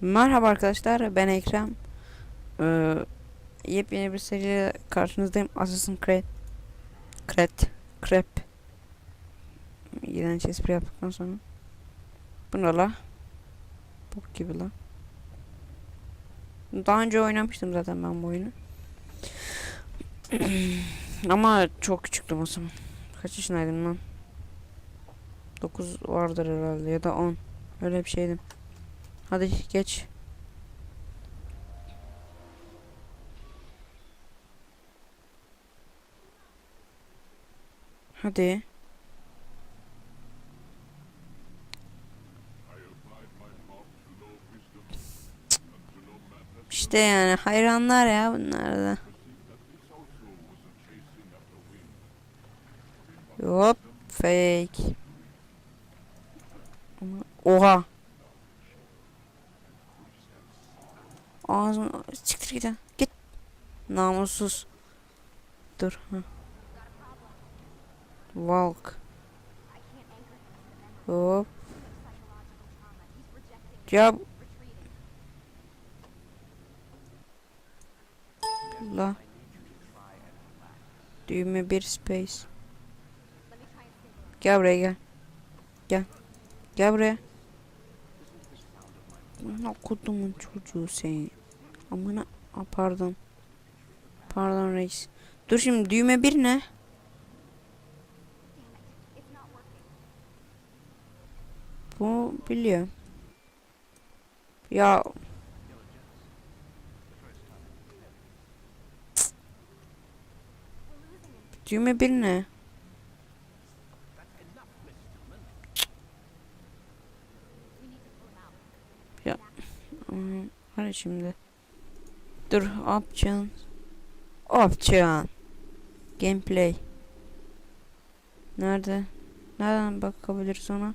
Merhaba arkadaşlar ben Ekrem. Ee, yepyeni bir seriyle karşınızdayım. Assassin's Creed. Creed. Crep. İğrenç espri yaptıktan sonra. Bu ne la? Bok gibi la. Daha önce oynamıştım zaten ben bu oyunu. Ama çok küçüktüm o zaman. Kaç yaşındaydım lan? 9 vardır herhalde ya da 10. Öyle bir şeydim. Hadi geç. Hadi. İşte yani hayranlar ya bunlar da. Hop fake. Oha. Ağzını çıktır git. Git. Namussuz. Dur. Hı. Walk. Hop. Ya. La. Düğme bir space. Gel buraya gel. Gel. Gel buraya. Ne kodumun çocuğu seni. Amına Aa, pardon. Pardon reis. Dur şimdi düğme bir ne? Bu biliyor. Ya. Düğme bir ne? Hmm, Hadi şimdi. Dur option. Option. Gameplay. Nerede? Nereden bakabiliriz ona?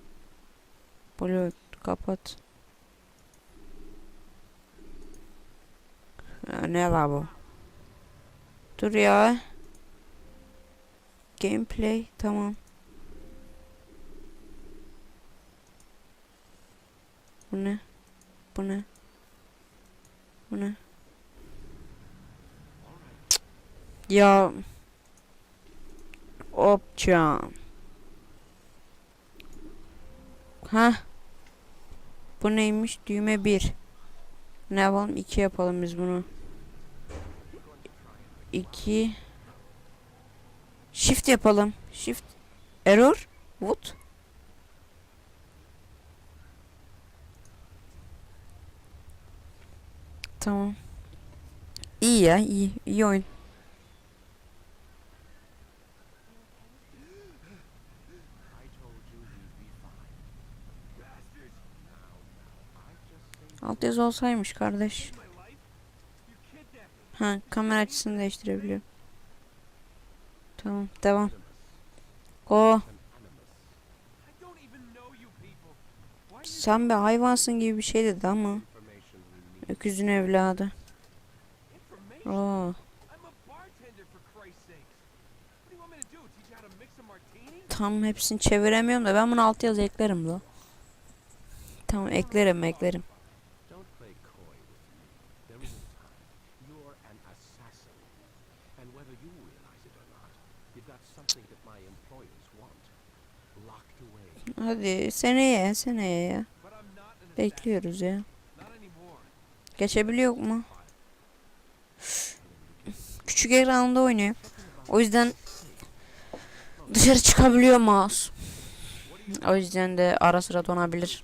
Blue kapat. Ya, ne la bu? Dur ya. Gameplay tamam. Bu ne? Bu ne? Bu ne? Cık. Ya Opcan. Ha? Bu neymiş? Düğme 1. Ne yapalım? 2 yapalım biz bunu. 2 Shift yapalım. Shift Error What? Tamam. İyi ya, iyi. iyi oyun. Alt yazı olsaymış kardeş. Ha, kamera açısını değiştirebiliyorum. Tamam, devam. O, sen bir hayvansın gibi bir şey dedi ama. Öküzün evladı. Oo. Tam hepsini çeviremiyorum da ben bunu alt yazı eklerim la. Tamam eklerim eklerim. Hadi seneye seneye ya. Bekliyoruz ya. Geçebiliyor mu? Küçük ekranda oynuyor. O yüzden dışarı çıkabiliyor mouse. O yüzden de ara sıra donabilir.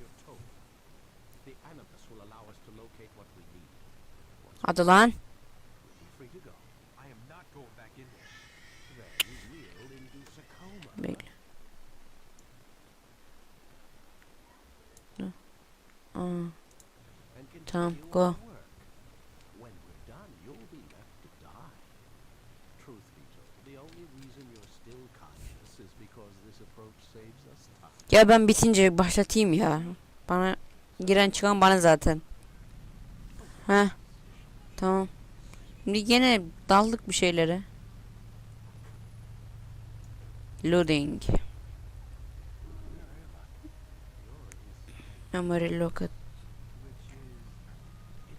You're told. Saves us time. Ya ben bitince başlatayım ya. Bana giren çıkan bana zaten. Heh. Tamam. Şimdi gene daldık bir şeylere. Loading. Memory locket.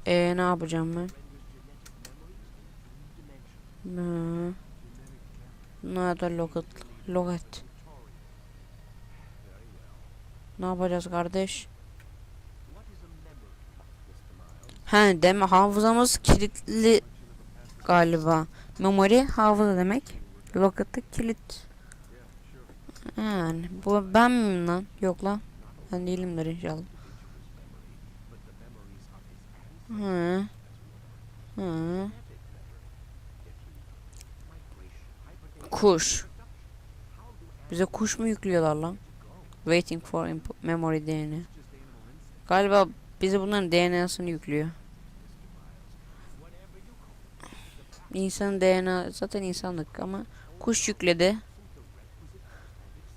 Ee ne yapacağım ben? Hı. Nerede logat? Logat. Ne yapacağız kardeş? He deme hafızamız kilitli galiba. Memory hafıza demek. Locat'ta kilit. Yani bu ben miyim lan? Yok lan. Ben değilimdir inşallah. Hı. Hı. Kuş. Bize kuş mu yüklüyorlar lan? Waiting for memory DNA. Galiba bize bunların DNA'sını yüklüyor. İnsanın DNA zaten insanlık ama kuş yükledi.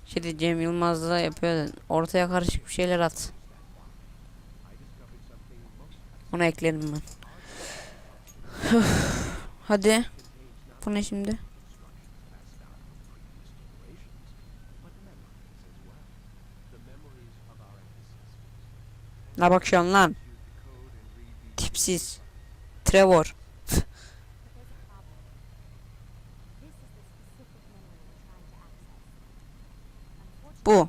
Şimdi Cem Yılmaz da yapıyor. Ortaya karışık bir şeyler at. Onu eklerim ben. Hadi. Bu ne şimdi? Ne bakıyorsun lan? Tipsiz. Trevor. Bu.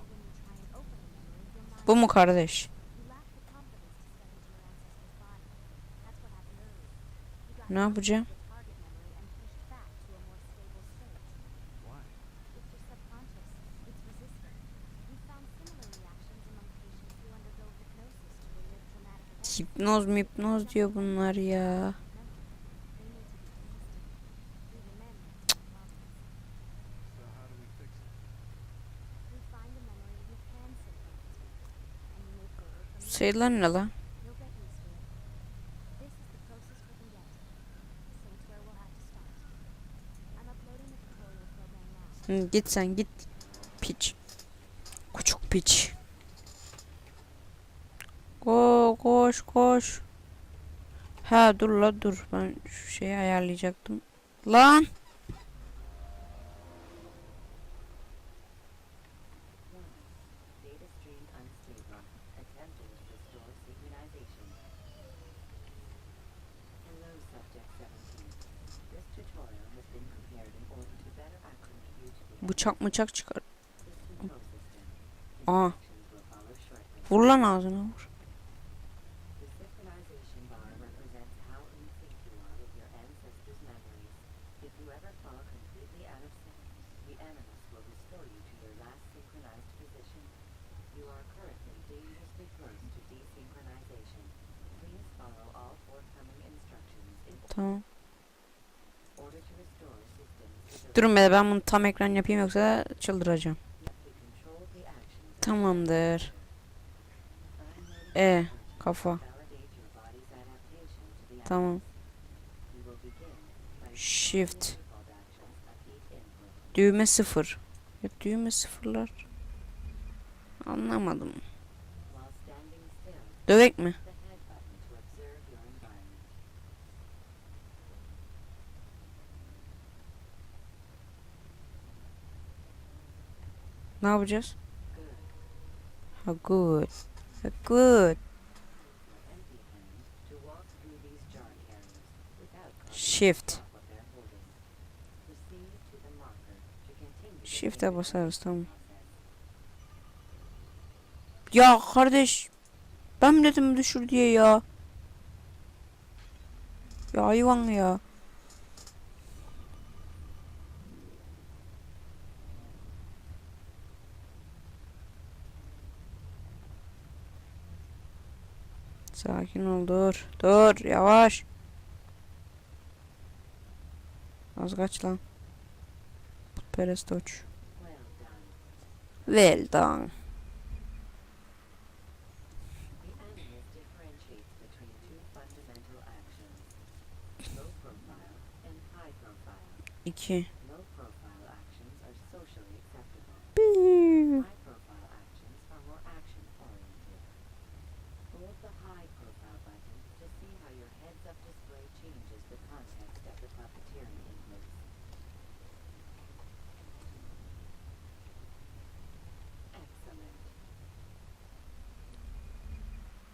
Bu mu kardeş? Ne yapacağım? Hipnoz mu hipnoz diyor bunlar ya. Sayılar ne? Hı, git sen git. Piç. Küçük piç. Ko koş koş. Ha dur la dur. Ben şu şeyi ayarlayacaktım. Lan. Bıçak bıçak çıkar. Aa. Vur lan ağzına vur. Tamam. Durun be ben bunu tam ekran yapayım yoksa çıldıracağım. Tamamdır. E kafa. Tamam. Shift. Düğme sıfır. Ya düğme sıfırlar. Anlamadım. Dövek mi? Ne yapacağız? Ha good. Ha good. Shift. Shift'e basarız tamam. Ya kardeş. Ben dedim düşür diye ya. Ya hayvan ya. Sakin ol dur. Dur yavaş. Az kaç lan. Putperest uç. Well done. Well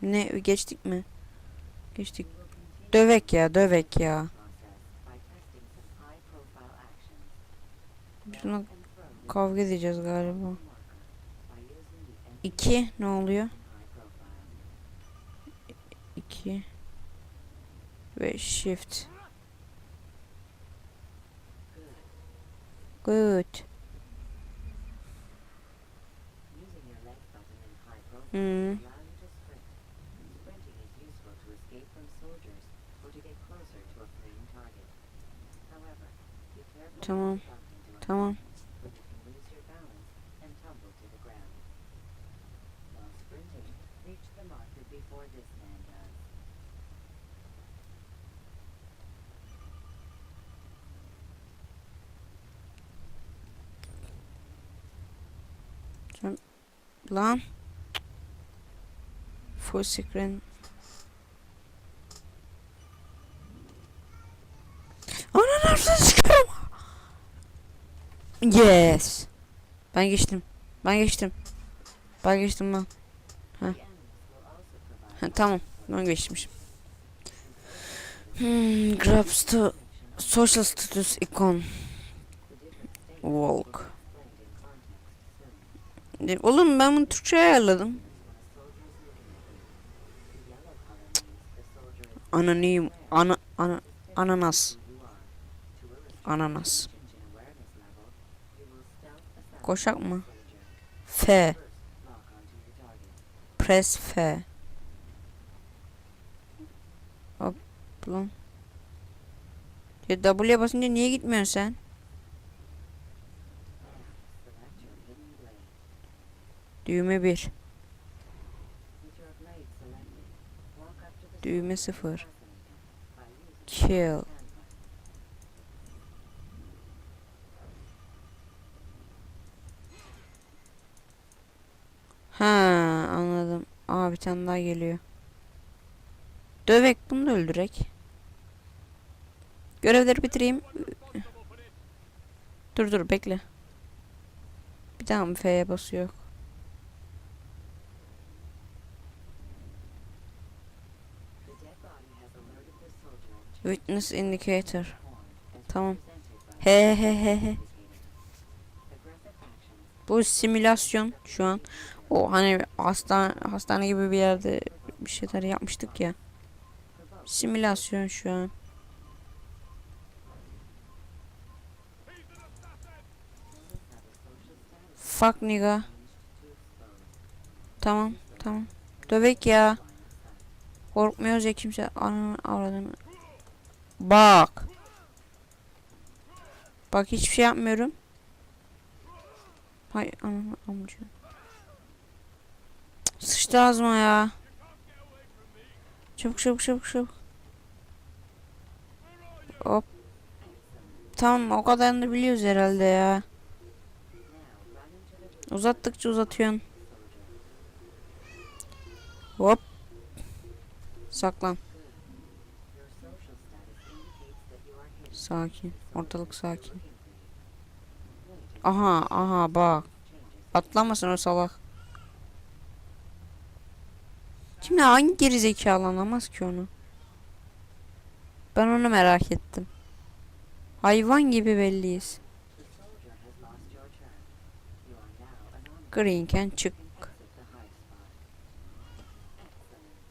Ne geçtik mi? Geçtik. Dövek ya dövek ya. Şuna kavga edeceğiz galiba. 2 ne oluyor? 2 ve shift. Be careful Tamam. not to bump into a Tamam. where you can lose Lan. Full screen. Ana nereden? Yes. Ben geçtim. Ben geçtim. Ben geçtim lan. Provide Ha, tamam. Ben geçmişim. Hmm, grabs to social status icon. Walk. Oğlum ben bunu Türkçe ayarladım. Anonim. Ana, ana, ananas. Ananas. Koşak mı? F. Press F. Hop lan. Ya W'ye basınca niye gitmiyorsun sen? To the Düğme soldier 0. and assassinate him by using the Kill. Ha anladım. Aa bir tane daha geliyor. Dövek bunu da öldürek. Görevleri bitireyim. Dur dur bekle. Bir daha mı F'ye basıyor? Witness indicator. Tamam. He he he he. Bu simülasyon şu an. O hani hastane hastane gibi bir yerde bir şeyler yapmıştık ya. Simülasyon şu an. Fuck nigga. Tamam tamam. Dövek ya. Korkmuyoruz ya kimse ananı avradını. Bak. Bak hiçbir şey yapmıyorum. Hay ananı amca. Sıçtı ağzıma ya. Çabuk çabuk çabuk çabuk. Hop. Tamam o kadarını biliyoruz herhalde ya. Uzattıkça uzatıyorsun. Hop. Saklan. Your social status indicates that you are hidden. Sakin. Ortalık sakin. Aha aha bak. Atlamasın o salak. Şimdi hangi gerizekalı anlamaz ki onu? Ben onu merak ettim. Hayvan gibi belliyiz. Greenken çık.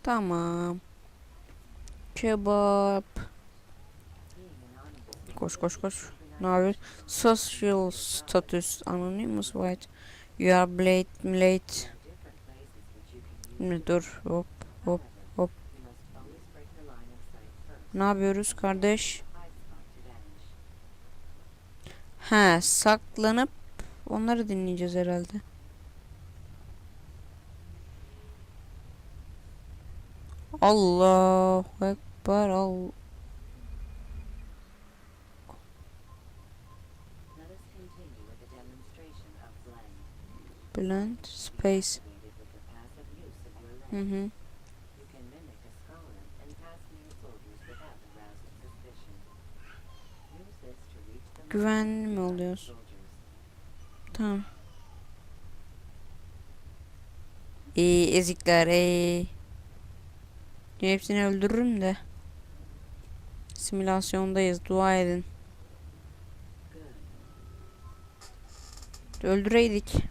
Tamam. Kebap. Koş koş koş. Ne yapıyor? Social status. Anonymous white. You are can use. Ne dur hop. hop, hop. Ne yapıyoruz kardeş? He saklanıp onları dinleyeceğiz herhalde. Allahu Ekber al Bülent Space. Hı hı. Güvenli mi oluyoruz? Tamam. İyi ezikler ey. Hepsini öldürürüm de. Simülasyondayız dua edin. Öldüreydik.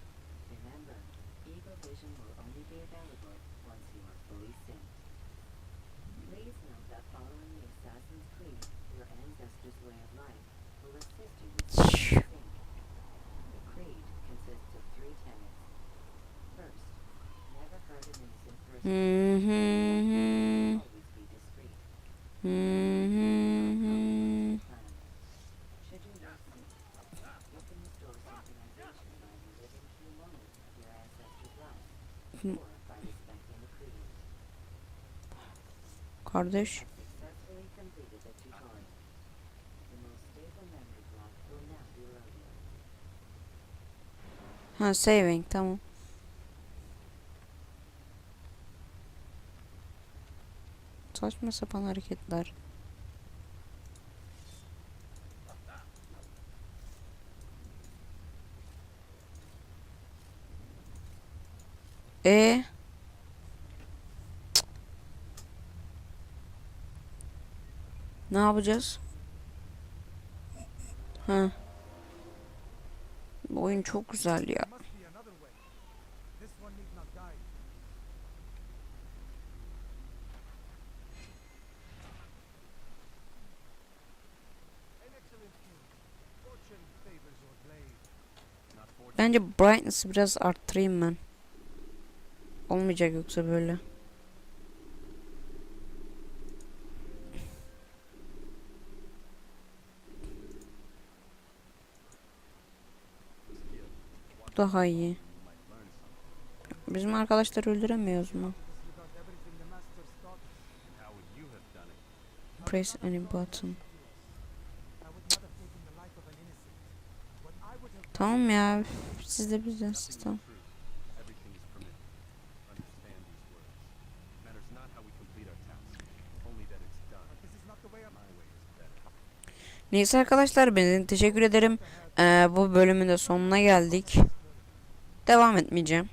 kardeş. Ha saving tamam. Saçma sapan hareketler. Ne yapacağız? Ha. Bu oyun çok güzel ya. Bence brightness'ı biraz arttırayım ben. Olmayacak yoksa böyle. daha iyi. Bizim arkadaşları öldüremiyoruz mu? Press any button. Tamam ya. Siz de bizdensiniz tamam. Neyse arkadaşlar ben teşekkür ederim. Ee, bu bölümün de sonuna geldik devam etmeyeceğim.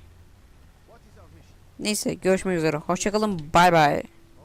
Neyse görüşmek üzere. Hoşçakalın. Bay bay.